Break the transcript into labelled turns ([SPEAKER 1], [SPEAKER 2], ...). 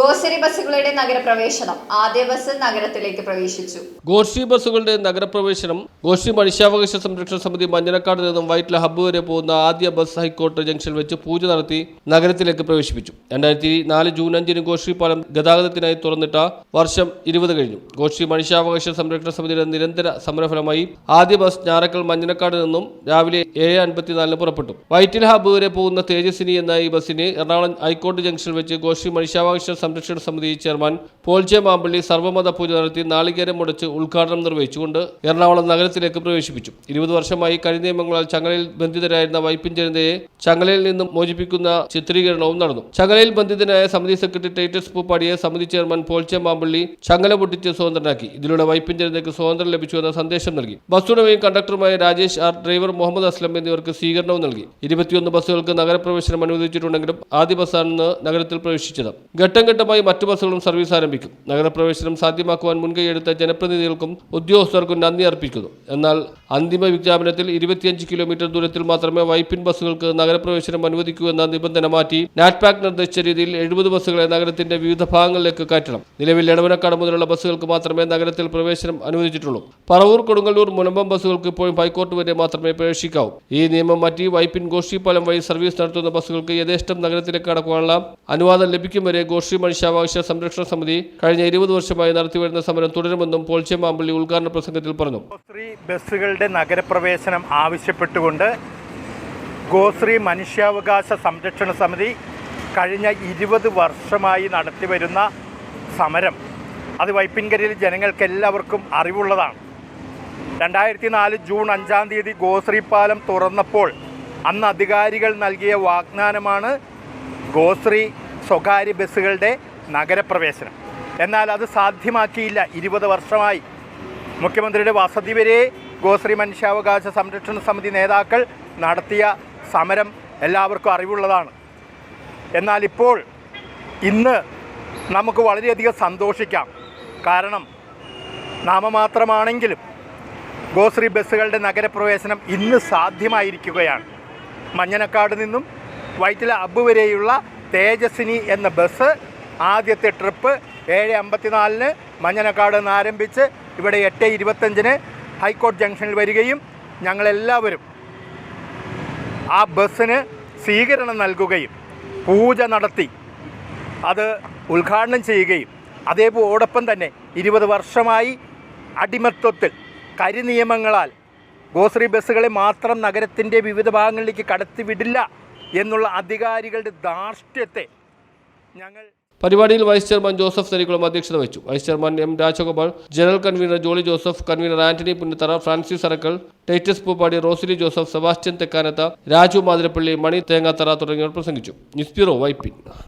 [SPEAKER 1] ഗോസരി ബസ്സുകളുടെ നഗരപ്രവേശനം. ആദ്യ ബസ് നഗരത്തിലേക്ക് പ്രവേശിച്ചു.
[SPEAKER 2] ഗോഷ്ഠി ബസ്സുകളുടെ നഗരപ്രവേശനം ഗോഷ്ഠി മനുഷ്യാവകാശ സംരക്ഷണ സമിതി മഞ്ഞനക്കാട് നിന്നും വൈറ്റില ഹബ്ബ് വരെ പോകുന്ന ആദ്യ ബസ് ഹൈക്കോടതി ജംഗ്ഷൻ വെച്ച് പൂജ നടത്തി നഗരത്തിലേക്ക് പ്രവേശിപ്പിച്ചു. രണ്ടായിരത്തി നാല് ജൂൺ അഞ്ചിന് ഗോശ്രീ പാലം ഗതാഗതത്തിനായി തുറന്നിട്ട വർഷം ഇരുപത് കഴിഞ്ഞു. ഗോശ്രീ മനുഷ്യാവകാശ സംരക്ഷണ സമിതിയുടെ നിരന്തര സമരഫലമായി ആദ്യ ബസ് ഞാറക്കൽ മഞ്ഞനക്കാട് നിന്നും രാവിലെ ഏഴ് അൻപത്തിനാലിന് പുറപ്പെട്ടു. വൈറ്റില ഹബ്ബ് വരെ പോകുന്ന തേജസ്വിനി എന്ന ഈ ബസ്സിന് എറണാകുളം ഹൈക്കോടതി ജംഗ്ഷൻ വെച്ച് ഗോശ്രീ മനുഷ്യാവകാശ സംരക്ഷണ സമിതി ചെയർമാൻ പോൾ ജെ മാമ്പള്ളി സർവമത പൂജ നടത്തി നാളികേരം മുടച്ച് ഉദ്ഘാടനം നിർവഹിച്ചുകൊണ്ട് എറണാകുളം നഗരത്തിലേക്ക് പ്രവേശിപ്പിച്ചു. ഇരുപത് വർഷമായി കരിനിയമങ്ങളാൽ ചങ്ങലയിൽ ബന്ധിതരായിരുന്ന വൈപ്പിൻ ജനതയെ ചങ്ങലയിൽ നിന്നും മോചിപ്പിക്കുന്ന ചിത്രീകരണവും നടന്നു. ചങ്ങലയിൽ ബന്ധിതനായ സമിതി സെക്രട്ടറി ടൈറ്റസ് പൂപ്പാടിയെ സമിതി ചെയർമാൻ പോൾ മാമ്പള്ളി ചങ്ങല പൊട്ടിച്ച് സ്വതന്ത്രനാക്കി. ഇതിലൂടെ വൈപ്പിൻ ജനതയ്ക്ക് സ്വാതന്ത്ര്യം ലഭിച്ചുവെന്ന സന്ദേശം നൽകി. ബസ്സുടമയും കണ്ടക്ടറുമായ രാജേഷ് ആർ ഡ്രൈവർ മുഹമ്മദ് അസ്ലം എന്നിവർക്ക് സ്വീകരണവും നൽകി. ഇരുപത്തിയൊന്ന് ബസ്സുകൾക്ക് നഗരപ്രവേശനം അനുവദിച്ചിട്ടുണ്ടെങ്കിലും ആദ്യ ബസ്സാണ് നഗരത്തിൽ പ്രവേശിച്ചത്. ഘട്ടം ഘട്ടമായി മറ്റു ബസ്സുകളും സർവീസ് ആരംഭിക്കും. നഗരപ്രവേശനം സാധ്യമാക്കുവാൻ മുൻകൈയെടുത്ത ജനപ്രതിനിധികൾക്കും ഉദ്യോഗസ്ഥർക്കും നന്ദി അർപ്പിക്കുന്നു. എന്നാൽ അന്തിമ വിജ്ഞാപനത്തിൽ ഇരുപത്തിയഞ്ച് കിലോമീറ്റർ ദൂരത്തിൽ മാത്രമേ വൈപ്പിൻ ബസ്സുകൾക്ക് നഗരപ്രവേശനം അനുവദിക്കൂ എന്ന നിബന്ധന മാറ്റി നാറ്റ്പാക് നിർദ്ദേശിച്ച രീതിയിൽ എഴുപത് ബസ്സുകളെ നഗരത്തിന്റെ വിവിധ ഭാഗങ്ങളിലേക്ക് കയറ്റണം. നിലവിൽ എടവനക്കാട് മുതലുള്ള ബസ്സുകൾക്ക് മാത്രമേ നഗരത്തിൽ പ്രവേശനം അനുവദിച്ചിട്ടുള്ളൂ. പറവൂർ കൊടുങ്ങല്ലൂർ മുനമ്പം ബസ്സുകൾക്ക് ഇപ്പോഴും ഹൈക്കോർട്ട് വരെ മാത്രമേ പ്രവേശിക്കാവൂ. ഈ നിയമം മാറ്റി വൈപ്പിൻ ഗോഷിപ്പാലം വഴി സർവീസ് നടത്തുന്ന ബസ്സുകൾക്ക് യഥേഷ്ടം നഗരത്തിലേക്ക് കടക്കാനുള്ള അനുവാദം ലഭിക്കും വരെ ഗോഷ്ഠി മനുഷ്യാവകാശ സംരക്ഷണ സമിതി കഴിഞ്ഞ ഇരുപത് വർഷമായി നടത്തിവരുന്ന സമരം തുടരുമെന്നും പോൾച്ചെ മാമ്പള്ളി ഉദ്ഘാടന പ്രസംഗത്തിൽ പറഞ്ഞു.
[SPEAKER 3] ഗോശ്രീ ബസ്സുകളുടെ നഗരപ്രവേശനം ആവശ്യപ്പെട്ടുകൊണ്ട് ഗോശ്രീ മനുഷ്യാവകാശ സംരക്ഷണ സമിതി കഴിഞ്ഞ ഇരുപത് വർഷമായി നടത്തിവരുന്ന സമരം അത് വൈപ്പിൻകരയിൽ ജനങ്ങൾക്ക് എല്ലാവർക്കും അറിവുള്ളതാണ്. രണ്ടായിരത്തി നാല് ജൂൺ അഞ്ചാം തീയതി ഗോശ്രീ പാലം തുറന്നപ്പോൾ അന്ന് അധികാരികൾ നൽകിയ വാഗ്ദാനമാണ് ഗോശ്രീ സ്വകാര്യ ബസ്സുകളുടെ നഗരപ്രവേശനം. എന്നാൽ അത് സാധ്യമാക്കിയില്ല. ഇരുപത് വർഷമായി. മുഖ്യമന്ത്രിയുടെ വസതി വരെ ഗോശ്രീ മനുഷ്യാവകാശ സംരക്ഷണ സമിതി നേതാക്കൾ നടത്തിയ സമരം എല്ലാവർക്കും അറിവുള്ളതാണ്. എന്നാൽ ഇപ്പോൾ ഇന്ന് നമുക്ക് വളരെയധികം സന്തോഷിക്കാം. കാരണം നാമമാത്രമാണെങ്കിലും ഗോശ്രീ ബസ്സുകളുടെ നഗരപ്രവേശനം ഇന്ന് സാധ്യമായിരിക്കുകയാണ്. മഞ്ഞനക്കാട് നിന്നും വൈറ്റില അബ്ബ് വരെയുള്ള തേജസ്വിനി എന്ന ബസ് ആദ്യത്തെ ട്രിപ്പ് ഏഴ് അമ്പത്തിനാലിന് മഞ്ഞനക്കാട് നിന്ന് ആരംഭിച്ച് ഇവിടെ എട്ട് ഇരുപത്തഞ്ചിന് ഹൈക്കോർട്ട് ജംഗ്ഷനിൽ വരികയും ഞങ്ങളെല്ലാവരും ആ ബസ്സിന് സ്വീകരണം നൽകുകയും പൂജ നടത്തി അത് ഉദ്ഘാടനം ചെയ്യുകയും അതേപോടൊപ്പം തന്നെ ഇരുപത് വർഷമായി അടിമത്വത്തിൽ കരിനിയമങ്ങളാൽ ഗോശ്രീ ബസ്സുകളെ മാത്രം നഗരത്തിന്റെ വിവിധ ഭാഗങ്ങളിലേക്ക് കടത്തിവിടില്ല. എന്നുള്ള അധികാരികളുടെ ധാർഷ്ട്യത്തെ ഞങ്ങൾ
[SPEAKER 2] പരിപാടിയിൽ വൈസ് ചെയർമാൻ ജോസഫ് തരികുളം അധ്യക്ഷത വഹിച്ചു. Vice chairman M Rajagopal general convener Jolly Joseph convener Antony Punnathara Francis Arackal Titus Pooppadi Rosily Joseph Sebastian Thekkanath Raju Mathirappally Mani Thengathara തുടങ്ങിയവർ പ്രസംഗിച്ചു. News bureau Vypin.